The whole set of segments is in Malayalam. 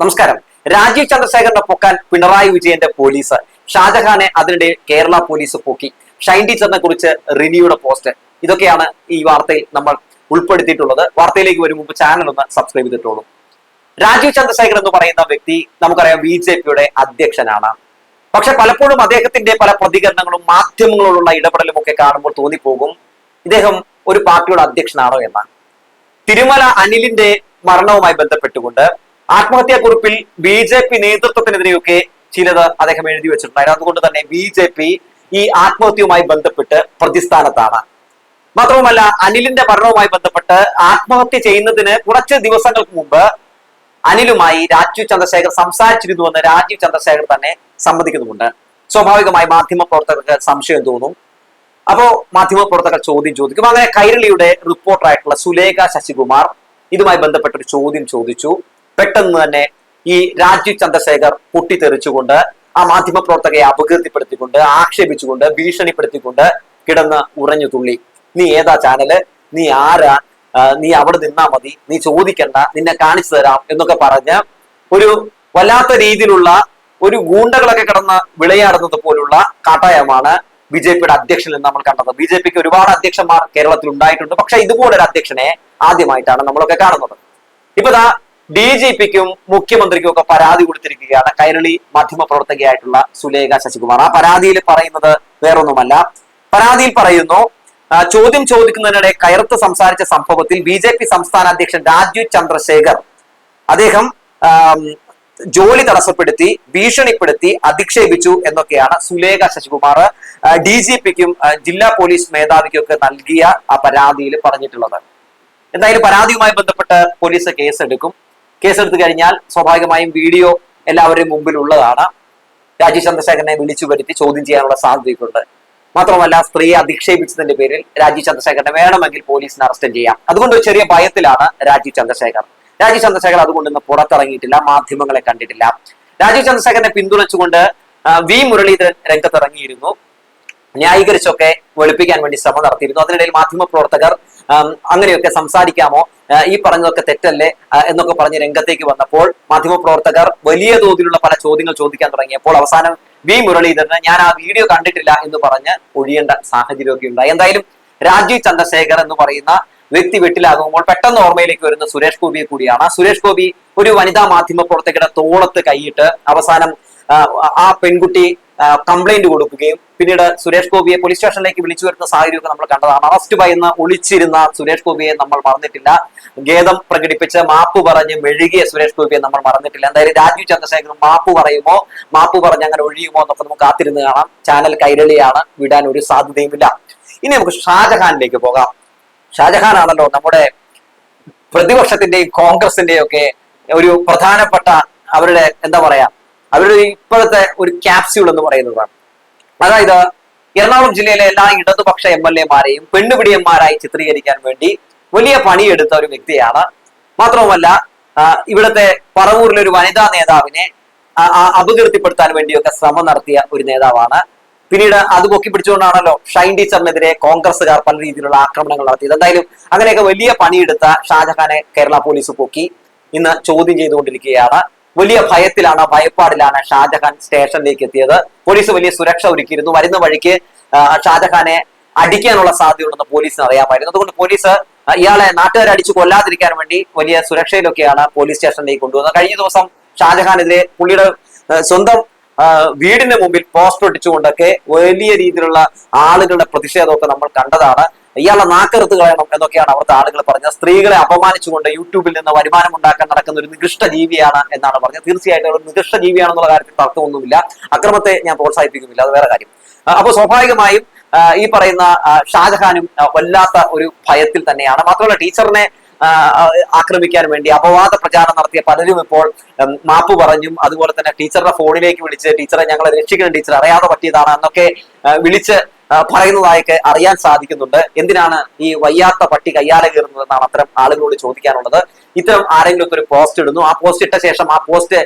നമസ്കാരം. രാജീവ് ചന്ദ്രശേഖരനെ പൊക്കാൻ പിണറായി വിജയന്റെ പോലീസ്. ഷാജഹാനെ അതിനിടെ കേരള പോലീസ് പൊക്കി. ഷൈൻ ടീച്ചറിനെ കുറിച്ച് റിനിയുടെ പോസ്റ്റ്. ഇതൊക്കെയാണ് ഈ വാർത്തയിൽ നമ്മൾ ഉൾപ്പെടുത്തിയിട്ടുള്ളത്. വാർത്തയിലേക്ക് വരും മുമ്പ് ചാനൽ ഒന്ന് സബ്സ്ക്രൈബ് ചെയ്തിട്ടുള്ളൂ രാജീവ് ചന്ദ്രശേഖർ എന്ന് പറയുന്ന വ്യക്തി നമുക്കറിയാം ബി ജെ പിയുടെ അധ്യക്ഷനാണ്. പക്ഷെ പലപ്പോഴും അദ്ദേഹത്തിന്റെ പല പ്രതികരണങ്ങളും മാധ്യമങ്ങളോടുള്ള ഇടപെടലും ഒക്കെ കാണുമ്പോൾ തോന്നിപ്പോകും. ഇദ്ദേഹം ഒരു പാർട്ടിയുടെ അധ്യക്ഷനാണോ എന്ന് തിരുമല അനിലിന്റെ മരണവുമായി ബന്ധപ്പെട്ടുകൊണ്ട് ആത്മഹത്യാക്കുറിപ്പിൽ ബി ജെ പി നേതൃത്വത്തിനെതിരെയൊക്കെ ചിലത് അദ്ദേഹം എഴുതി വെച്ചിട്ടുണ്ടായിരുന്നു അതുകൊണ്ട് തന്നെ ബി ജെ പി ഈ ആത്മഹത്യയുമായി ബന്ധപ്പെട്ട് പ്രതിസ്ഥാനത്താണ്. മാത്രവുമല്ല അനിലിന്റെ മരണവുമായി ബന്ധപ്പെട്ട് ആത്മഹത്യ ചെയ്യുന്നതിന് കുറച്ച് ദിവസങ്ങൾക്ക് മുമ്പ് അനിലുമായി രാജീവ് ചന്ദ്രശേഖർ സംസാരിച്ചിരുന്നുവെന്ന് രാജീവ് ചന്ദ്രശേഖർ തന്നെ സമ്മതിക്കുന്നുമുണ്ട്. സ്വാഭാവികമായി മാധ്യമ പ്രവർത്തകർക്ക് സംശയം തോന്നും. അപ്പോ മാധ്യമ പ്രവർത്തകർ ചോദ്യം ചോദിക്കും. അങ്ങനെ കൈരളിയുടെ റിപ്പോർട്ടറായിട്ടുള്ള സുലേഖ ശശികുമാർ ഇതുമായി ബന്ധപ്പെട്ട ഒരു ചോദ്യം ചോദിച്ചു. പെട്ടെന്ന് തന്നെ ഈ രാജീവ് ചന്ദ്രശേഖർ പൊട്ടിത്തെറിച്ചുകൊണ്ട് ആ മാധ്യമ പ്രവർത്തകയെ അപകീർത്തിപ്പെടുത്തിക്കൊണ്ട് ആക്ഷേപിച്ചുകൊണ്ട് ഭീഷണിപ്പെടുത്തിക്കൊണ്ട് കിടന്ന് ഉറഞ്ഞു തുള്ളി. നീ ഏതാ ചാനൽ? നീ ആരാ? നീ അവിടെ നിന്നാ മതി. നീ ചോദിക്കണ്ട. നിന്നെ കാണിച്ചു തരാം എന്നൊക്കെ പറഞ്ഞ് ഒരു വല്ലാത്ത രീതിയിലുള്ള ഒരു ഗൂണ്ടകളൊക്കെ കിടന്ന് വിളയാടുന്നത് പോലുള്ള കാട്ടായമാണ് ബി ജെ പിയുടെ അധ്യക്ഷനിൽ നമ്മൾ കണ്ടത്. ബി ജെ പിക്ക് ഒരുപാട് അധ്യക്ഷന്മാർ കേരളത്തിൽ ഉണ്ടായിട്ടുണ്ട്. പക്ഷെ ഇതുപോലൊരു അധ്യക്ഷനെ ആദ്യമായിട്ടാണ് നമ്മളൊക്കെ കാണുന്നത്. ഇപ്പൊ ഡി ജി പിക്കും മുഖ്യമന്ത്രിക്കും ഒക്കെ പരാതി കൊടുത്തിരിക്കുകയാണ്. കൈരളി മാധ്യമ പ്രവർത്തകയായിട്ടുള്ള സുലേഖ ശശികുമാർ. ആ പരാതിയിൽ പറയുന്നത് വേറൊന്നുമല്ല. പരാതിയിൽ പറയുന്നു ചോദ്യം ചോദിക്കുന്നതിനിടെ കയർത്ത് സംസാരിച്ച സംഭവത്തിൽ ബി ജെ പി സംസ്ഥാന അധ്യക്ഷൻ രാജീവ് ചന്ദ്രശേഖർ അദ്ദേഹം ജോലി തടസ്സപ്പെടുത്തി ഭീഷണിപ്പെടുത്തി അധിക്ഷേപിച്ചു എന്നൊക്കെയാണ് സുലേഖ ശശികുമാർ ഡി ജി പിക്കും ജില്ലാ പോലീസ് മേധാവിക്കും ഒക്കെ നൽകിയ ആ പരാതിയിൽ പറഞ്ഞിട്ടുള്ളത്. എന്തായാലും പരാതിയുമായി ബന്ധപ്പെട്ട് പോലീസ് കേസെടുക്കും. കേസെടുത്തു കഴിഞ്ഞാൽ സ്വാഭാവികമായും വീഡിയോ എല്ലാവരുടെയും മുമ്പിലുള്ളതാണ്. രാജീവ് ചന്ദ്രശേഖരനെ വിളിച്ചു വരുത്തി ചോദ്യം ചെയ്യാനുള്ള സാധ്യതയുണ്ട് മാത്രമല്ല സ്ത്രീയെ അധിക്ഷേപിച്ചതിന്റെ പേരിൽ രാജീവ് ചന്ദ്രശേഖരനെ വേണമെങ്കിൽ പോലീസിനെ അറസ്റ്റ് ചെയ്യാം. അതുകൊണ്ട് ചെറിയ ഭയത്തിലാണ് രാജീവ് ചന്ദ്രശേഖർ രാജീവ് ചന്ദ്രശേഖർ അതുകൊണ്ട് ഇന്ന് പുറത്തിറങ്ങിയിട്ടില്ല മാധ്യമങ്ങളെ കണ്ടിട്ടില്ല. രാജീവ് ചന്ദ്രശേഖരനെ പിന്തുണച്ചുകൊണ്ട് വി. മുരളീധരൻ രംഗത്തിറങ്ങിയിരുന്നു. ന്യായീകരിച്ചൊക്കെ വെളുപ്പിക്കാൻ വേണ്ടി ശ്രമം നടത്തിയിരുന്നു. അതിനിടയിൽ മാധ്യമ പ്രവർത്തകർ ആം, അങ്ങനെയൊക്കെ സംസാരിക്കാമോ? ഈ പറഞ്ഞതൊക്കെ തെറ്റല്ലേ? എന്നൊക്കെ പറഞ്ഞ് രംഗത്തേക്ക് വന്നപ്പോൾ മാധ്യമപ്രവർത്തകർ വലിയ തോതിലുള്ള പല ചോദ്യങ്ങൾ ചോദിക്കാൻ തുടങ്ങിയപ്പോൾ അവസാനം വി മുരളീധരന് ഞാൻ ആ വീഡിയോ കണ്ടിട്ടില്ല എന്ന് പറഞ്ഞ് ഒഴിയേണ്ട സാഹചര്യമൊക്കെ ഉണ്ടായി. എന്തായാലും രാജീവ് ചന്ദ്രശേഖർ എന്ന് പറയുന്ന വ്യക്തി വെട്ടിലാകുമ്പോൾ പെട്ടെന്ന് ഓർമ്മയിലേക്ക് വരുന്ന സുരേഷ് ഗോപിയെ കൂടിയാണ്. സുരേഷ് ഗോപി ഒരു വനിതാ മാധ്യമ പ്രവർത്തകരുടെ തോളത്ത് കൈയിട്ട് അവസാനം ആ, പെൺകുട്ടി കംപ്ലൈന്റ് കൊടുക്കുകയും പിന്നീട് സുരേഷ് ഗോപിയെ പോലീസ് സ്റ്റേഷനിലേക്ക് വിളിച്ചു വരുന്ന സാഹചര്യമൊക്കെ നമ്മൾ കണ്ടതാണ്. അറസ്റ്റ് ഭയന്ന് ഒളിച്ചിരുന്ന സുരേഷ് ഗോപിയെ നമ്മൾ മറന്നിട്ടില്ല. ഖേദം പ്രകടിപ്പിച്ച് മാപ്പ് പറഞ്ഞ് മെഴുകിയ സുരേഷ് ഗോപിയെ നമ്മൾ മറന്നിട്ടില്ല. എന്തായാലും രാജീവ് ചന്ദ്രശേഖരൻ മാപ്പ് പറയുമോ? മാപ്പ് പറഞ്ഞ് അങ്ങനെ ഒഴിയുമോ എന്നൊക്കെ നമുക്ക് കാത്തിരുന്ന് കാണാം. ചാനൽ കൈരളിയാണ്. വിടാൻ ഒരു സാധ്യതയുമില്ല. ഇനി നമുക്ക് ഷാജഹാനിലേക്ക് പോകാം. ഷാജഹാൻ ആണല്ലോ നമ്മുടെ പ്രതിപക്ഷത്തിന്റെയും കോൺഗ്രസിന്റെയും ഒക്കെ ഒരു പ്രധാനപ്പെട്ട അവരുടെ എന്താ പറയാ അവരുടെ ഇപ്പോഴത്തെ ഒരു ക്യാപ്സ്യൂൾ എന്ന് പറയുന്നതാണ് അതായത് എറണാകുളം ജില്ലയിലെ എല്ലാ ഇടതുപക്ഷ എം എൽ എമാരെയും പെണ്ണുപിടിയന്മാരായി ചിത്രീകരിക്കാൻ വേണ്ടി വലിയ പണിയെടുത്ത ഒരു വ്യക്തിയാണ്. മാത്രവുമല്ല ഇവിടുത്തെ പറവൂരിലെ ഒരു വനിതാ നേതാവിനെ അപകീർത്തിപ്പെടുത്താൻ വേണ്ടിയൊക്കെ ശ്രമം നടത്തിയ ഒരു നേതാവാണ്. പിന്നീട് അത് പൊക്കി പിടിച്ചുകൊണ്ടാണല്ലോ ഷൈൻ ടീച്ചറിനെതിരെ കോൺഗ്രസ്സുകാർ പല രീതിയിലുള്ള ആക്രമണങ്ങൾ നടത്തിയത്. എന്തായാലും അങ്ങനെയൊക്കെ വലിയ പണിയെടുത്ത ഷാജഹാനെ കേരള പോലീസ് പൊക്കി ഇന്ന് ചോദ്യം ചെയ്തുകൊണ്ടിരിക്കുകയാണ്. വലിയ ഭയത്തിലാണ് ഭയപ്പാടിലാണ് ഷാജഹാൻ സ്റ്റേഷനിലേക്ക് എത്തിയത്. പോലീസ് വലിയ സുരക്ഷ ഒരുക്കിയിരുന്നു. വരുന്ന വഴിക്ക് ഷാജഹാനെ അടിക്കാനുള്ള സാധ്യതയുണ്ടെന്ന് പോലീസിന് അറിയാമായിരുന്നു. അതുകൊണ്ട് പോലീസ് ഇയാളെ നാട്ടുകാരെ അടിച്ചു കൊല്ലാതിരിക്കാൻ വേണ്ടി വലിയ സുരക്ഷയിലൊക്കെയാണ് പോലീസ് സ്റ്റേഷനിലേക്ക് കൊണ്ടുവന്നത്. കഴിഞ്ഞ ദിവസം ഷാജഹാനെതിരെ പുള്ളിയുടെ സ്വന്തം വീടിന്റെ വീടിന് മുമ്പിൽ പോസ്റ്റർ ഒട്ടിച്ചുകൊണ്ടൊക്കെ വലിയ രീതിയിലുള്ള ആളുകളുടെ പ്രതിഷേധമൊക്കെ നമ്മൾ കണ്ടതാണ്. ഇയാളെ നാക്കറുത്ത് കളയണം എന്നൊക്കെയാണ് അവിടുത്തെ ആളുകൾ പറഞ്ഞത്. സ്ത്രീകളെ അപമാനിച്ചുകൊണ്ട് യൂട്യൂബിൽ നിന്ന് വരുമാനം ഉണ്ടാക്കാൻ നടക്കുന്ന ഒരു നികൃഷ്ട ജീവിയാണ് എന്നാണ് പറഞ്ഞത്. തീർച്ചയായിട്ടും ഒരു നികൃഷ്ട ജീവിയാണെന്നുള്ള കാര്യത്തിൽ തർക്കമൊന്നുമില്ല. അക്രമത്തെ ഞാൻ പ്രോത്സാഹിപ്പിക്കുന്നില്ല. അത് വേറെ കാര്യം. അപ്പോൾ അപ്പൊ സ്വാഭാവികമായും ഈ പറയുന്ന ഷാജഹാനും വല്ലാത്ത ഒരു ഭയത്തിൽ തന്നെയാണ്. മാത്രമല്ല ടീച്ചറിനെ ആക്രമിക്കാൻ വേണ്ടി അപവാദ പ്രചാരണം നടത്തിയ പലരും ഇപ്പോൾ മാപ്പ് പറഞ്ഞും അതുപോലെ തന്നെ ടീച്ചറുടെ ഫോണിലേക്ക് വിളിച്ച് ടീച്ചറെ ഞങ്ങളെ രക്ഷിക്കണം ടീച്ചർ അറിയാതെ പറ്റിയതാണ് എന്നൊക്കെ വിളിച്ച് പറയുന്നതായൊക്കെ അറിയാൻ സാധിക്കുന്നുണ്ട്. എന്തിനാണ് ഈ വയ്യാത്ത പട്ടി കയ്യാലെ കയറുന്നത് എന്നാണ് അത്തരം ആളുകളോട് ചോദിക്കാനുള്ളത്. ഇത്തരം ആരെങ്കിലും ഒരു പോസ്റ്റ് ഇടുന്നു. ആ പോസ്റ്റ് ഇട്ട ശേഷം ആ പോസ്റ്റ്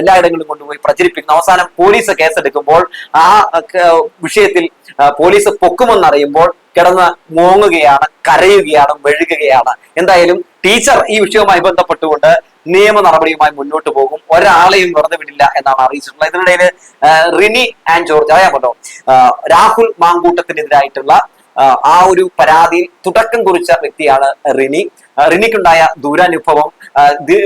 എല്ലായിടങ്ങളിലും കൊണ്ടുപോയി പ്രചരിപ്പിക്കുന്നു. അവസാനം പോലീസ് കേസെടുക്കുമ്പോൾ ആ വിഷയത്തിൽ പോലീസ് പൊക്കുമെന്നറിയുമ്പോൾ കിടന്ന് മോങ്ങുകയാണ് കരയുകയാണ് മെഴുകുകയാണ്. എന്തായാലും ടീച്ചർ ഈ വിഷയവുമായി ബന്ധപ്പെട്ടുകൊണ്ട് നിയമ നടപടിയുമായി മുന്നോട്ട് പോകും. ഒരാളെയും വെറുതെ വിടില്ല എന്നാണ് അറിയിച്ചിട്ടുള്ളത്. ഇതിനിടയിൽ റിനി ആൻഡ് ജോർജ് അറിയാമല്ലോ. രാഹുൽ മാങ്കൂട്ടത്തിനെതിരായിട്ടുള്ള ആ, ഒരു പരാതിയിൽ തുടക്കം കുറിച്ച വ്യക്തിയാണ് റിനി. റിനിക്കുണ്ടായ ദുരനുഭവം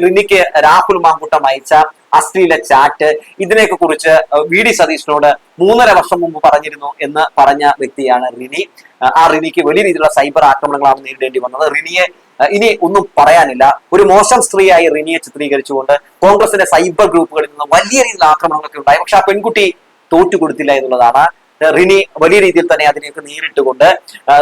റിനിക്ക് രാഹുൽ മാങ്കുട്ടം അയച്ച അശ്ലീല ചാറ്റ് ഇതിനെയൊക്കെ കുറിച്ച് വി ഡി സതീഷിനോട് മൂന്നര വർഷം മുമ്പ് പറഞ്ഞിരുന്നു എന്ന് പറഞ്ഞ വ്യക്തിയാണ് റിനി. ആ, റിനിക്ക് വലിയ രീതിയിലുള്ള സൈബർ ആക്രമണങ്ങളാണ് നേരിടേണ്ടി വന്നത്. റിനിയെ ഇനി ഒന്നും പറയാനില്ല. ഒരു മോശം സ്ത്രീയായി റിനിയെ ചിത്രീകരിച്ചുകൊണ്ട് കോൺഗ്രസിന്റെ സൈബർ ഗ്രൂപ്പുകളിൽ നിന്ന് വലിയ രീതിയിലുള്ള ആക്രമണങ്ങളൊക്കെ ഉണ്ടായി. പക്ഷെ ആ പെൺകുട്ടി തോറ്റു കൊടുത്തില്ല എന്നുള്ളതാണ് റിനി വലിയ രീതിയിൽ തന്നെ അതിനെയൊക്കെ നേരിട്ടുകൊണ്ട്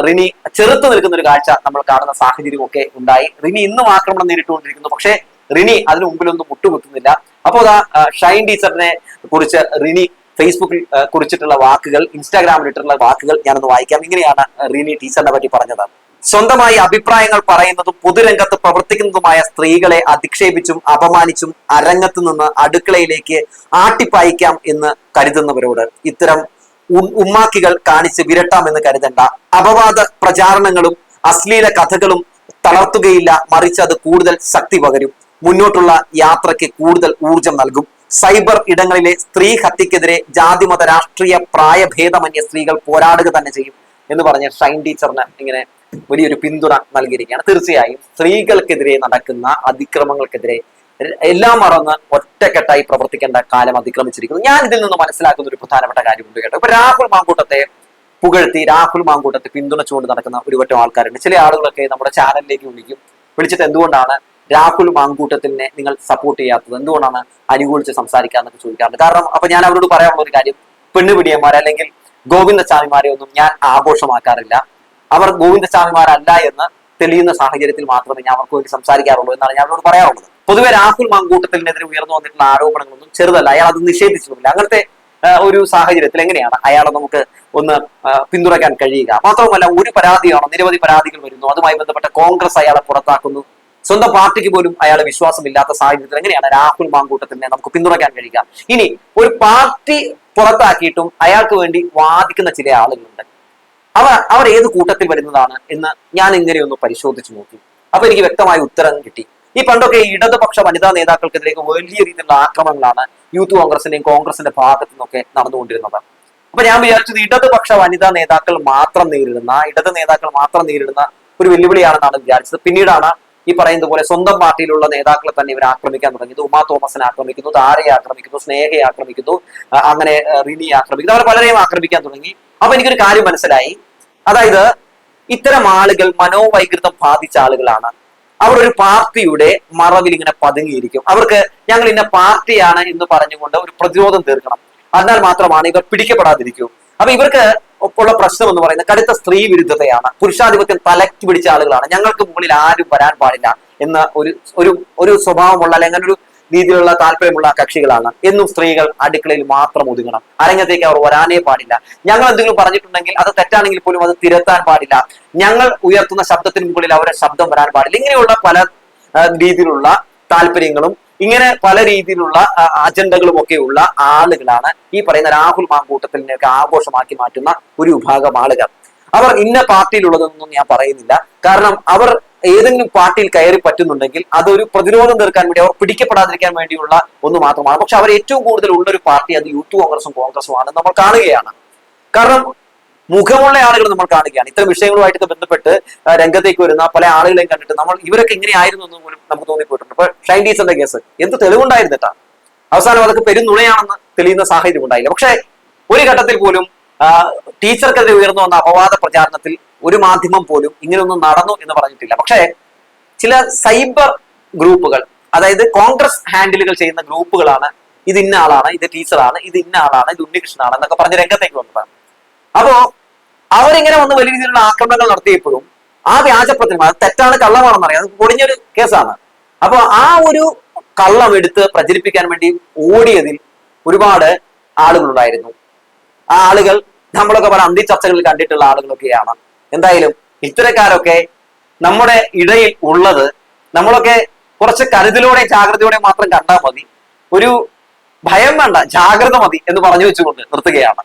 റിനി ചെറുത്തു നിൽക്കുന്ന ഒരു കാഴ്ച നമ്മൾ കാണുന്ന സാഹചര്യമൊക്കെ ഉണ്ടായി. റിനി ഇന്നും ആക്രമണം നേരിട്ടുകൊണ്ടിരിക്കുന്നു. പക്ഷേ റിനി അതിനു മുമ്പിലൊന്നും മുട്ടുകുത്തുന്നില്ല. അപ്പോൾ അതാ ഷൈൻ ടീച്ചറിനെ കുറിച്ച് റിനി ഫേസ്ബുക്കിൽ കുറിച്ചിട്ടുള്ള വാക്കുകൾ ഇൻസ്റ്റാഗ്രാമിൽ ഇട്ടിട്ടുള്ള വാക്കുകൾ ഞാനൊന്ന് വായിക്കാം. ഇങ്ങനെയാണ് റിനി ടീച്ചറിനെ പറ്റി പറഞ്ഞത്. സ്വന്തമായി അഭിപ്രായങ്ങൾ പറയുന്നതും പൊതുരംഗത്ത് പ്രവർത്തിക്കുന്നതുമായ സ്ത്രീകളെ അധിക്ഷേപിച്ചും അപമാനിച്ചും അരങ്ങത്ത് നിന്ന് അടുക്കളയിലേക്ക് ആട്ടിപ്പായിക്കാം എന്ന് കരുതുന്നവരോട് ഇത്തരം ഉമ്മാക്കികൾ കാണിച്ച് വിരട്ടാമെന്ന് കരുതണ്ട. അപവാദ പ്രചാരണങ്ങളും അശ്ലീല കഥകളും തളർത്തുകയില്ല. മറിച്ച് അത് കൂടുതൽ ശക്തി പകരും. മുന്നോട്ടുള്ള യാത്രയ്ക്ക് കൂടുതൽ ഊർജം നൽകും. സൈബർ ഇടങ്ങളിലെ സ്ത്രീ ഹത്യക്കെതിരെ ജാതിമത രാഷ്ട്രീയ പ്രായഭേദമന്യ സ്ത്രീകൾ പോരാടുക തന്നെ ചെയ്യും എന്ന് പറഞ്ഞ ഷൈൻ ടീച്ചറിന് ഇങ്ങനെ വലിയൊരു പിന്തുണ നൽകിയിരിക്കുകയാണ്. തീർച്ചയായും സ്ത്രീകൾക്കെതിരെ നടക്കുന്ന അതിക്രമങ്ങൾക്കെതിരെ എല്ലാം മറന്ന് ഒറ്റക്കെട്ടായി പ്രവർത്തിക്കേണ്ട കാലം അതിക്രമിച്ചിരിക്കുന്നു. ഞാൻ ഇതിൽ നിന്ന് മനസ്സിലാക്കുന്ന ഒരു പ്രധാനപ്പെട്ട കാര്യമുണ്ട് കേട്ടോ. ഇപ്പൊ രാഹുൽ മാങ്കൂട്ടത്തെ പുകഴ്ത്തി രാഹുൽ മാങ്കൂട്ടത്തെ പിന്തുണച്ചുകൊണ്ട് നടക്കുന്ന ഒരു പറ്റം ആൾക്കാരുണ്ട്. ചില ആളുകളൊക്കെ നമ്മുടെ ചാനലിലേക്ക് വിളിക്കും. വിളിച്ചിട്ട് എന്തുകൊണ്ടാണ് രാഹുൽ മാങ്കൂട്ടത്തിനെ നിങ്ങൾ സപ്പോർട്ട് ചെയ്യാത്തത്? എന്തുകൊണ്ടാണ് അനുകൂലിച്ച് സംസാരിക്കാന്നൊക്കെ ചോദിക്കാറുണ്ട്. കാരണം അപ്പൊ ഞാൻ അവരോട് പറയാനുള്ള ഒരു കാര്യം പെണ്ണുപിടിയന്മാരെ അല്ലെങ്കിൽ ഗോവിന്ദസ്വാമിമാരെ ഒന്നും ഞാൻ ആഘോഷമാക്കാറില്ല. അവർ ഗോവിന്ദസ്വാമിമാരല്ല എന്ന് തെളിയുന്ന സാഹചര്യത്തിൽ മാത്രമേ ഞാൻ അവർക്ക് വേണ്ടി സംസാരിക്കാറുള്ളൂ എന്നാണ് ഞാൻ അവരോട് പറയാറുള്ളത്. പൊതുവെ രാഹുൽ മാങ്കൂട്ടത്തിനെതിരെ ഉയർന്നു വന്നിട്ടുള്ള ആരോപണങ്ങളൊന്നും ചെറുതല്ല. അയാൾ അത് നിഷേധിച്ചിട്ടുമില്ല. അങ്ങനത്തെ ഒരു സാഹചര്യത്തിൽ എങ്ങനെയാണ് അയാളെ നമുക്ക് ഒന്ന് പിന്തുണയ്ക്കാൻ കഴിയുക? മാത്രമല്ല ഒരു പരാതിയാണോ നിരവധി പരാതികൾ വരുന്നു. അതുമായി ബന്ധപ്പെട്ട കോൺഗ്രസ് അയാളെ പുറത്താക്കുന്നു. സ്വന്തം പാർട്ടിക്ക് പോലും അയാളെ വിശ്വാസമില്ലാത്ത സാഹചര്യത്തിൽ എങ്ങനെയാണ് രാഹുൽ മാങ്കൂട്ടത്തിനെ നമുക്ക് പിന്തുണയ്ക്കാൻ കഴിയുക? ഇനി ഒരു പാർട്ടി പുറത്താക്കിയിട്ടും അയാൾക്ക് വേണ്ടി വാദിക്കുന്ന ചില ആളുകളുണ്ട്. അവർ അവർ ഏത് കൂട്ടത്തിൽ വരുന്നതാണ് എന്ന് ഞാൻ ഇങ്ങനെ ഒന്ന് പരിശോധിച്ചു നോക്കി. അപ്പൊ എനിക്ക് വ്യക്തമായ ഉത്തരം കിട്ടി. ഈ പണ്ടൊക്കെ ഇടതുപക്ഷ വനിതാ നേതാക്കൾക്കെതിരെ വലിയ രീതിയിലുള്ള ആക്രമണങ്ങളാണ് യൂത്ത് കോൺഗ്രസിന്റെയും കോൺഗ്രസിന്റെ ഭാഗത്തു നിന്നൊക്കെ നടന്നുകൊണ്ടിരുന്നത്. അപ്പൊ ഞാൻ വിചാരിച്ചത് ഇടതുപക്ഷ വനിതാ നേതാക്കൾ മാത്രം നേരിടുന്ന ഇടത് നേതാക്കൾ മാത്രം നേരിടുന്ന ഒരു വെല്ലുവിളിയാണെന്നാണ് വിചാരിച്ചത്. പിന്നീടാണ് ഈ പറയുന്നത് പോലെ സ്വന്തം പാർട്ടിയിലുള്ള നേതാക്കളെ തന്നെ ഇവർ ആക്രമിക്കാൻ തുടങ്ങിയത്. ഉമാ തോമസിനെ ആക്രമിക്കുന്നു താരയെ ആക്രമിക്കുന്നു സ്നേഹയെ ആക്രമിക്കുന്നു അങ്ങനെ റിനിയെ ആക്രമിക്കുന്നു അവർ പലരെയും ആക്രമിക്കാൻ തുടങ്ങി. അപ്പൊ എനിക്കൊരു കാര്യം മനസ്സിലായി. അതായത് ഇത്തരം ആളുകൾ മനോവൈകൃതം ബാധിച്ച ആളുകളാണ്. അവർ ഒരു പാർട്ടിയുടെ മറവിൽ ഇങ്ങനെ പതുങ്ങിയിരിക്കും. അവർക്ക് ഞങ്ങൾ ഇന്ന പാർട്ടിയാണ് എന്ന് പറഞ്ഞുകൊണ്ട് ഒരു പ്രതിരോധം തീർക്കണം. എന്നാൽ മാത്രമാണ് ഇവർ പിടിക്കപ്പെടാതിരിക്കൂ. അപ്പൊ ഇവർക്ക് ഉള്ള പ്രശ്നം എന്ന് പറയുന്നത് കടുത്ത സ്ത്രീ വിരുദ്ധതയാണ്. പുരുഷാധിപത്യം തലക്കി പിടിച്ച ആളുകളാണ്. ഞങ്ങൾക്ക് മുകളിൽ ആരും വരാൻ പാടില്ല എന്ന ഒരു ഒരു ഒരു സ്വഭാവമുള്ള അല്ലെങ്കിൽ ഒരു രീതിയിലുള്ള താല്പര്യമുള്ള കക്ഷികളാണ്. എന്നും സ്ത്രീകൾ അടുക്കളയിൽ മാത്രം ഒതുങ്ങണം. അരങ്ങത്തേക്ക് അവർ വരാനേ പാടില്ല. ഞങ്ങൾ എന്തെങ്കിലും പറഞ്ഞിട്ടുണ്ടെങ്കിൽ അത് തെറ്റാണെങ്കിൽ പോലും അത് തിരുത്താൻ പാടില്ല. ഞങ്ങൾ ഉയർത്തുന്ന ശബ്ദത്തിന് മുകളിൽ അവരെ ശബ്ദം വരാൻ പാടില്ല. ഇങ്ങനെയുള്ള പല രീതിയിലുള്ള താല്പര്യങ്ങളും ഇങ്ങനെ പല രീതിയിലുള്ള അജണ്ടകളും ഒക്കെ ഉള്ള ആളുകളാണ് ഈ പറയുന്ന രാഹുൽ മാങ്കൂട്ടത്തിനെയൊക്കെ ആഘോഷമാക്കി മാറ്റുന്ന ഒരു വിഭാഗം ആളുകൾ. അവർ ഇന്ന പാർട്ടിയിലുള്ളതെന്നൊന്നും ഞാൻ പറയുന്നില്ല. കാരണം അവർ ഏതെങ്കിലും പാർട്ടിയിൽ കയറി പറ്റുന്നുണ്ടെങ്കിൽ അതൊരു പ്രതിരോധം തീർക്കാൻ വേണ്ടി അവർ പിടിക്കപ്പെടാതിരിക്കാൻ വേണ്ടിയുള്ള ഒന്ന് മാത്രമാണ്. പക്ഷെ അവർ ഏറ്റവും കൂടുതൽ ഉള്ള ഒരു പാർട്ടി അത് യൂത്ത് കോൺഗ്രസും കോൺഗ്രസും ആണ് നമ്മൾ കാണുകയാണ്. കാരണം മുഖമുള്ള ആളുകൾ നമ്മൾ കാണുകയാണ്. ഇത്തരം വിഷയങ്ങളുമായിട്ട് ബന്ധപ്പെട്ട് രംഗത്തേക്ക് വരുന്ന പല ആളുകളെയും കണ്ടിട്ട് നമ്മൾ ഇവരൊക്കെ എങ്ങനെയായിരുന്നു എന്ന് പോലും നമുക്ക് തോന്നിപ്പോയിട്ടുണ്ട്. ഇപ്പൊ ഷൈൻ ടീച്ചറിന്റെ കേസ് എന്ത് തെളിവുണ്ടായിരുന്നിട്ടാ അവസാനം അതൊക്കെ പെരുന്നുണയാണെന്ന് തെളിയുന്ന സാഹചര്യം ഉണ്ടായില്ല. പക്ഷേ ഒരു ഘട്ടത്തിൽ പോലും ടീച്ചർക്കെതിരെ ഉയർന്നു വന്ന അപവാദ പ്രചാരണത്തിൽ ഒരു മാധ്യമം പോലും ഇങ്ങനെയൊന്നും നടന്നു എന്ന് പറഞ്ഞിട്ടില്ല. പക്ഷേ ചില സൈബർ ഗ്രൂപ്പുകൾ അതായത് കോൺഗ്രസ് ഹാൻഡിലുകൾ ചെയ്യുന്ന ഗ്രൂപ്പുകളാണ് ഇത് ഇന്ന ആളാണ് ഇത് ടീച്ചറാണ് ഇത് ഇന്ന ആളാണ് ഇത് ഉണ്ണികൃഷ്ണനാണ് എന്നൊക്കെ പറഞ്ഞ് രംഗത്തേക്ക് വന്നതാണ്. അപ്പോ അവരിങ്ങനെ വന്ന് വലിയ രീതിയിലുള്ള ആക്രമണങ്ങൾ നടത്തിയപ്പോഴും ആ വ്യാജപ്രതിമ അത് തെറ്റാണ് കള്ളമാണെന്ന് അറിയാം അത് പൊടിഞ്ഞൊരു കേസാണ്. അപ്പോൾ ആ ഒരു കള്ളം എടുത്ത് പ്രചരിപ്പിക്കാൻ വേണ്ടി ഓടിയതിൽ ഒരുപാട് ആളുകളുണ്ടായിരുന്നു. ആ ആളുകൾ നമ്മളൊക്കെ പല അന്തിച്ചർച്ചകളിൽ കണ്ടിട്ടുള്ള ആളുകളൊക്കെയാണ്. എന്തായാലും ഇത്തരക്കാരൊക്കെ നമ്മുടെ ഇടയിൽ ഉള്ളത് നമ്മളൊക്കെ കുറച്ച് കരുതലോടെ ജാഗ്രതയോടെ മാത്രം കണ്ടാൽ മതി. ഒരു ഭയം വേണ്ട ജാഗ്രത മതി എന്ന് പറഞ്ഞു വെച്ചുകൊണ്ട് നിർത്തുകയാണ്.